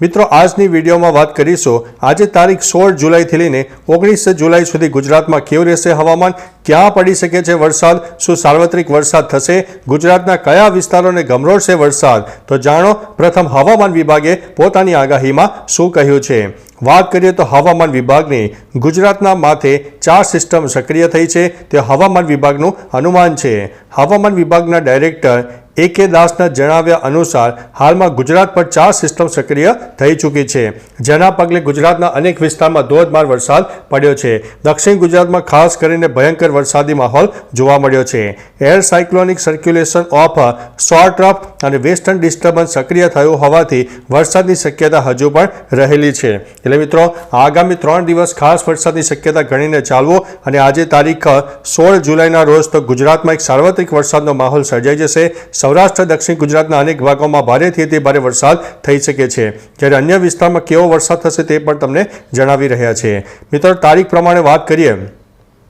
મિત્રો, આજની વિડીયોમાં વાત કરીશું, આજે તારીખ સોળ જુલાઈથી લઈને ઓગણીસ જુલાઈ સુધી ગુજરાતમાં કેવું રહેશે હવામાન, ક્યાં પડી શકે છે વરસાદ, શું સાર્વત્રિક વરસાદ થશે, ગુજરાતના કયા વિસ્તારોને ગમરોડશે વરસાદ? તો જાણો, પ્રથમ હવામાન વિભાગે પોતાની આગાહીમાં શું કહ્યું છે? વાત કરીએ તો હવામાન વિભાગની, ગુજરાતના માથે ચાર સિસ્ટમ સક્રિય થઈ છે, તે હવામાન વિભાગનું અનુમાન છે. હવામાન વિભાગના ડાયરેક્ટર એ કે દાસના જણાવ્યા અનુસાર હાલમાં ગુજરાત પર ચાર સિસ્ટમ સક્રિય થઈ ચૂકી છે. જેના પગલે ગુજરાતના અનેક વિસ્તારમાં ધોધમાર વરસાદ પડ્યો છે. દક્ષિણ ગુજરાતમાં ખાસ કરીને ભયંકર વરસાદી માહોલ જોવા મળ્યો છે. Air cyclonic circulation of short trough અને વેસ્ટર્ન ડિસ્ટર્બન્સ સક્રિય થયું હોવાથી વરસાદની શક્યતા હજુ પણ રહેલી છે. એટલે મિત્રો, આગામી ત્રણ દિવસ ખાસ વરસાદની શક્યતા ગણીને ચાલવો અને આજે તારીખ સોળ જુલાઈના રોજ તો ગુજરાતમાં એક સાર્વત્રિક વરસાદનો માહોલ સર્જાઈ જશે. સૌરાષ્ટ્ર, દક્ષિણ ગુજરાતના અનેક ભાગોમાં ભારેથી અતિ ભારે વરસાદ થઈ શકે છે. જ્યારે અન્ય વિસ્તારમાં કેવો વરસાદ થશે તે પણ તમને જણાવી રહ્યા છે. મિત્રો, તારીખ પ્રમાણે વાત કરીએ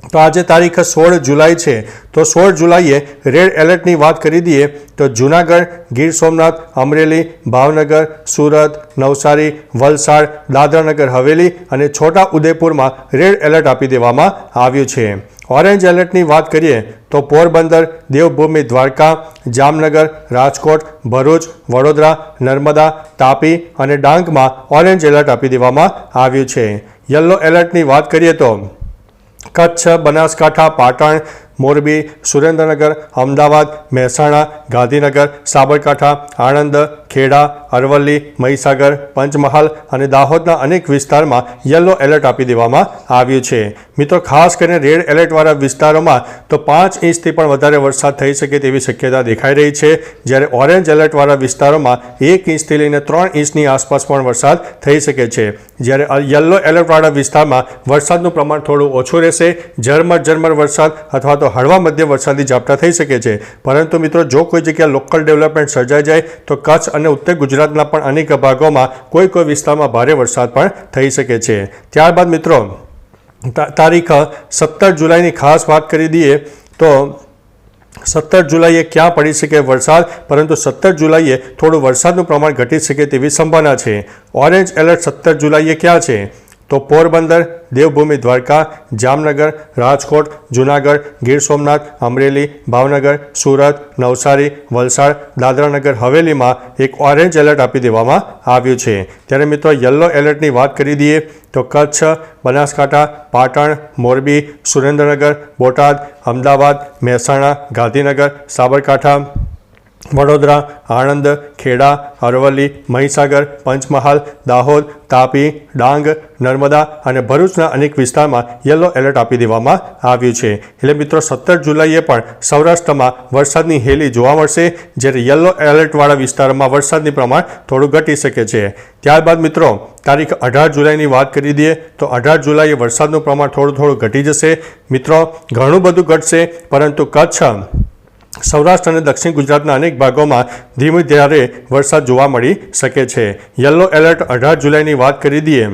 તો આજે તારીખ સોળ જુલાઈ છે. તો સોળ જુલાઈએ રેડ એલર્ટની વાત કરી દઈએ તો જૂનાગઢ, ગીર સોમનાથ, અમરેલી, ભાવનગર, સુરત, નવસારી, વલસાડ, દાદરાનગર, હવેલી અને છોટા ઉદેપુરમાં રેડ એલર્ટ આપી દેવામાં આવ્યું છે. ઓરેન્જ એલર્ટની વાત કરીએ તો પોરબંદર, દેવભૂમિ, દ્વારકા, જામનગર, રાજકોટ, ભરૂચ, વડોદરા, નર્મદા, તાપી અને ડાંગમાં ઓરેન્જ એલર્ટ આપી દેવામાં આવ્યું છે. યલો એલર્ટની વાત કરીએ તો કચ્છ બનાસકાંઠા પાટણ મોરબી, સુરેન્દ્રનગર, અમદાવાદ, મહેસાણા, ગાંધીનગર, સાબરકાંઠા, આણંદ, ખેડા, અરવલ્લી, મહીસાગર, પંચમહાલ અને દાહોદના અનેક વિસ્તારમાં યલો એલર્ટ આપી દેવામાં આવ્યું છે. મિત્રો, ખાસ કરીને રેડ એલર્ટવાળા વિસ્તારોમાં તો પાંચ ઇંચથી પણ વધારે વરસાદ થઈ શકે તેવી શક્યતા દેખાઈ રહી છે. જ્યારે ઓરેન્જ એલર્ટવાળા વિસ્તારોમાં એક ઇંચથી લઈને ત્રણ ઇંચની આસપાસ પણ વરસાદ થઈ શકે છે. જ્યારે યલો એલર્ટવાળા વિસ્તારમાં વરસાદનું પ્રમાણ થોડું ઓછું રહેશે. ઝરમર ઝરમર વરસાદ અથવા તો હળવા મધ્ય વરસાદી ઝાપટા થઈ શકે છે. પરંતુ મિત્રો, જો કોઈ જગ્યાએ લોકલ ડેવલપમેન્ટ સર્જાઈ જાય, તો કચ્છ અને ઉત્તર ગુજરાતના પણ અનેક ભાગોમાં કોઈ કોઈ વિસ્તારમાં ભારે વરસાદ પણ થઈ શકે છે. ત્યારબાદ મિત્રો તારીખ સત્તર જુલાઈની ખાસ વાત કરી દઈએ, તો સત્તર જુલાઈએ ક્યાં પડી શકે વરસાદ? પરંતુ સત્તર જુલાઈએ થોડું વરસાદનું પ્રમાણ ઘટી શકે તેવી સંભાવના છે. ઓરેન્જ એલર્ટ સત્તર જુલાઈએ ક્યાં છે? તો પોરબંદર, દેવભૂમિ, દ્વારકા, જામનગર, રાજકોટ, જૂનાગઢ, ગીર સોમનાથ, અમરેલી, ભાવનગર, સુરત, નવસારી, વલસાડ, દાદરાનગર, હવેલીમાં એક ઓરેન્જ એલર્ટ આપી દેવામાં આવ્યું છે. ત્યારે મિત્રો યલો એલર્ટની વાત કરી દઈએ તો કચ્છ, બનાસકાંઠા, પાટણ, મોરબી, સુરેન્દ્રનગર, બોટાદ, અમદાવાદ, મહેસાણા, ગાંધીનગર, સાબરકાંઠા વડોદરા, આણંદ, ખેડા, અરવલ્લી, મહીસાગર, પંચમહાલ, દાહોદ, તાપી, ડાંગ, નર્મદા અને ભરૂચના અનેક વિસ્તારમાં યલો એલર્ટ આપી દેવામાં આવ્યું છે. એટલે મિત્રો, સત્તર જુલાઈએ પણ સૌરાષ્ટ્રમાં વરસાદની હેલી જોવા મળશે, જ્યારે યલો એલર્ટવાળા વિસ્તારોમાં વરસાદની પ્રમાણ થોડું ઘટી શકે છે. ત્યારબાદ મિત્રો, તારીખ અઢાર જુલાઈની વાત કરી દઈએ, તો અઢાર જુલાઈએ વરસાદનું પ્રમાણ થોડું થોડું ઘટી જશે. મિત્રો, ઘણું બધું ઘટશે, પરંતુ કચ્છ સૌરાષ્ટ્ર અને દક્ષિણ ગુજરાતના અનેક ભાગોમાં ધીમે ધારે વરસાદ જોવા મળી શકે છે. યલો એલર્ટ અઢાર જુલાઈની વાત કરી દઈએ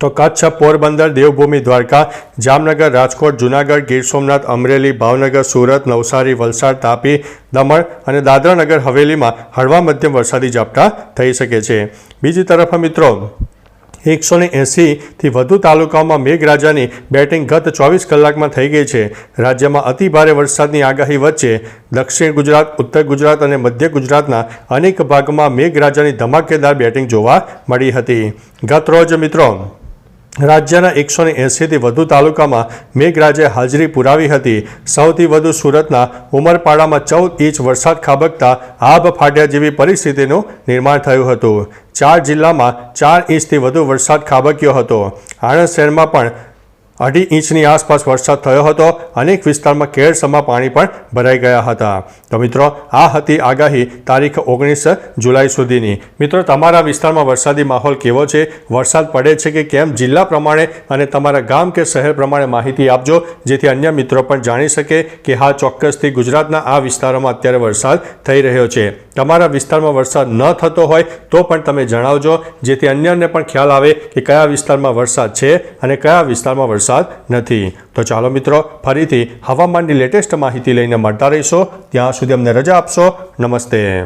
તો કચ્છ પોરબંદર, દેવભૂમિ, દ્વારકા, જામનગર, રાજકોટ, જૂનાગઢ, ગીર સોમનાથ, અમરેલી, ભાવનગર, સુરત, નવસારી, વલસાડ, તાપી, દમણ અને દાદરાનગર હવેલીમાં હળવા મધ્યમ વરસાદી ઝાપટા થઈ શકે છે. બીજી તરફ મિત્રો એકસો ને એંસીથી વધુ તાલુકાઓમાં મેઘરાજાની બેટિંગ ગત ચોવીસ કલાકમાં થઈ ગઈ છે. રાજ્યમાં અતિભારે વરસાદની આગાહી વચ્ચે દક્ષિણ ગુજરાત, ઉત્તર ગુજરાત અને મધ્ય ગુજરાતના અનેક ભાગમાં મેઘરાજાની ધમાકેદાર બેટિંગ જોવા મળી હતી. ગત રોજ મિત્રો, રાજ્યના એકસો ને એંસીથી વધુ તાલુકામાં મેઘરાજે હાજરી પુરાવી હતી. સૌથી વધુ સુરતના ઉમરપાડામાં ચૌદ ઇંચ વરસાદ ખાબકતા આભ ફાટ્યા જેવી પરિસ્થિતિનું નિર્માણ થયું હતું. ચાર જિલ્લામાં ચાર ઇંચથી વધુ વરસાદ ખાબક્યો હતો. આણંદ શહેરમાં પણ અઢી ઇંચની આસપાસ વરસાદ થયો હતો. અનેક વિસ્તારમાં કેળસમાં પાણી પણ ભરાઈ ગયા હતા. તો મિત્રો, આ હતી આગાહી તારીખ ઓગણીસ જુલાઈ સુધીની. મિત્રો, તમારા વિસ્તારમાં વરસાદી માહોલ કેવો છે? વરસાદ પડે છે કે કેમ? જિલ્લા પ્રમાણે અને તમારા ગામ કે શહેર પ્રમાણે માહિતી આપજો, જેથી અન્ય મિત્રો પણ જાણી શકે કે હા, ચોક્કસથી ગુજરાતના આ વિસ્તારોમાં અત્યારે વરસાદ થઈ રહ્યો છે. તમારા વિસ્તારમાં વરસાદ ન થતો હોય તો પણ તમે જણાવજો, જેથી અન્યને પણ ખ્યાલ આવે કે કયા વિસ્તારમાં વરસાદ છે અને કયા વિસ્તારમાં વરસાદ વરસાદ નથી. તો ચાલો મિત્રો, ફરીથી હવામાનની લેટેસ્ટ માહિતી લઈને મળતા રહીશો. ત્યાં સુધી અમને રજા આપશો. નમસ્તે.